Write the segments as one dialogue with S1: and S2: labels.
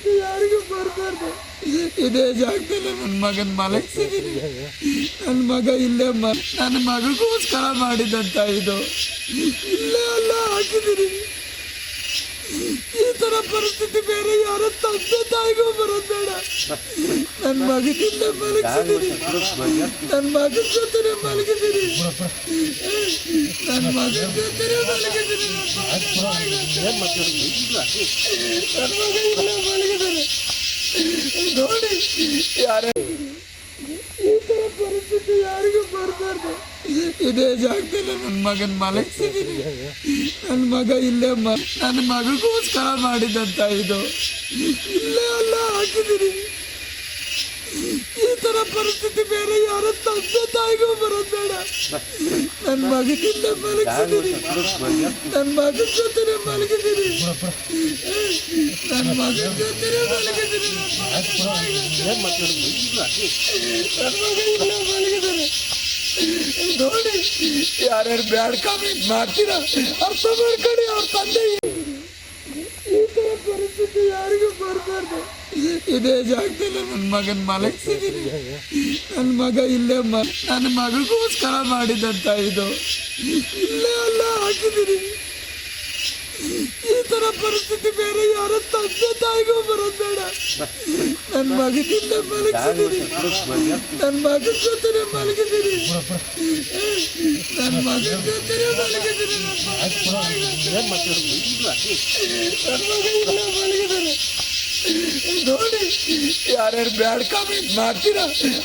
S1: ಪರಿಸ್ಥಿತಿ ಯಾರಿಗೂ ಬರಬಾರ್ದು. ಇದೇ ಜಾಗದಲ್ಲಿ ನನ್ನ ಮಗನ ಮಲಗಿಸಿದ್ದೀನಿ ನನ್ನ ಮಗ ಇಲ್ಲೇ ಮ ನನ್ನ ಮಗಗೋಸ್ಕರ ಮಾಡಿದಂತ ಇದು. ಇಲ್ಲೇ ಅಲ್ಲ ಹಾಕಿದ್ದೀನಿ ಈ ಥರ ಪರಿಸ್ಥಿತಿ ಬೇರೆ ಯಾರ ತಂದೆ ತಾಯಿಗೂ ಬರೋದು ಬೇಡ. ನನ್ನ ಮಗದಿಂದ ಮಲಗಿಸಿದ್ದೀನಿ ನನ್ನ ಮಗನ ಜೊತೆ ಮಲಗಿದ್ದೀನಿ ನನ್ನ ಮಗನ ಜೊತೆ ಮಲಗಿದ್ದೀನಿ ನನ್ನ ಮಗ ಇಲ್ಲೇ ನೋಡಿ ಯಾರೇ? ಈ ತರ ಪರಿಸ್ಥಿತಿ ಯಾರಿಗೂ ಬರಬಾರ್ದು. ಇದೇ ಜಾಗದಲ್ಲಿ ನನ್ನ ಮಗನ ಮಲಗಿಸಿದ್ದೀನಿ ನನ್ನ ಮಗ ಇಲ್ಲೇ ಮ ನನ್ನ ಮಗಗೋಸ್ಕರ ಮಾಡಿದಂತ ಇದು. ಇಲ್ಲೇ ಅಲ್ಲ ಪರಿಸ್ಥಿತಿ ಬೇರೆ ಯಾರ ತಂದೆ ತಾಯಿಗೂ ಬರೋದು ಬೇಡ ನನ್ನ ಮಗನಿಂದ ಮಲಗಿಸಿದ್ದೀನಿ ನನ್ನ ಮಗನ ಜೊತೆ ಮಲಗಿದ್ದೀನಿ ನನ್ನ ಮಗನ ಜೊತೆ ಮಲಗಿದ್ದೀನಿ ನನ್ನ ಮಗ ಇಲ್ಲೇ ಮಲಗಿದ್ದಾನೆ ನೋಡಿ ಯಾರ್ಯಾರು ಬ್ಯಾಡ್ ಕಾಮೆಂಟ್ ಮಾಡ್ತೀರಾ ಅರ್ಥ ಮಾಡ್ಕೊಳ್ಳಿ ಅವ್ರ ತಂದೆ ಈ ತರ ಪರಿಸ್ಥಿತಿ ಬರಬಾರ್ದು ಇದೇ ಜಾಗದಲ್ಲಿ ನನ್ನ ಮಗನ ಮಲಗಿಸಿದ್ದೀನಿ ನನ್ನ ಮಗ ಇಲ್ಲೇ ಮ ನನ್ನ ಮಗಗೋಸ್ಕರ ಮಾಡಿದಂತ ಇದು. ಇಲ್ಲೇ ಅಲ್ಲ ಹಾಕಿದ್ದೀನಿ ಈ ಥರ ಪರಿಸ್ಥಿತಿ ಬೇರೆ ಯಾರ ತಂದೆ ತಾಯಿಗೂ ಬರೋದು ಬೇಡ. ನನ್ನ ಮಗನಿಂದ ಮಲಗಿಸಿದ್ದೀನಿ ನನ್ನ ಮಗನ ಜೊತೆನೇ ಮಲಗಿದ್ದೀನಿ ನನ್ನ ಮಗನ ಜೊತೆನೇ ಮಲಗಿದ್ದೀನಿ ನನ್ನ ಮಗ ಇಲ್ಲೇ ನೋಡಿ ಯಾರ್ಯಾರು ಬ್ಯಾಡ್ ಕಾಮೆಂಟ್ ಮಾಡ್ತೀರಾ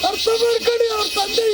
S1: ಅರ್ಥ ಮಾಡ್ಕೊಳ್ಳಿ ಅವ್ರ ತಂದೆ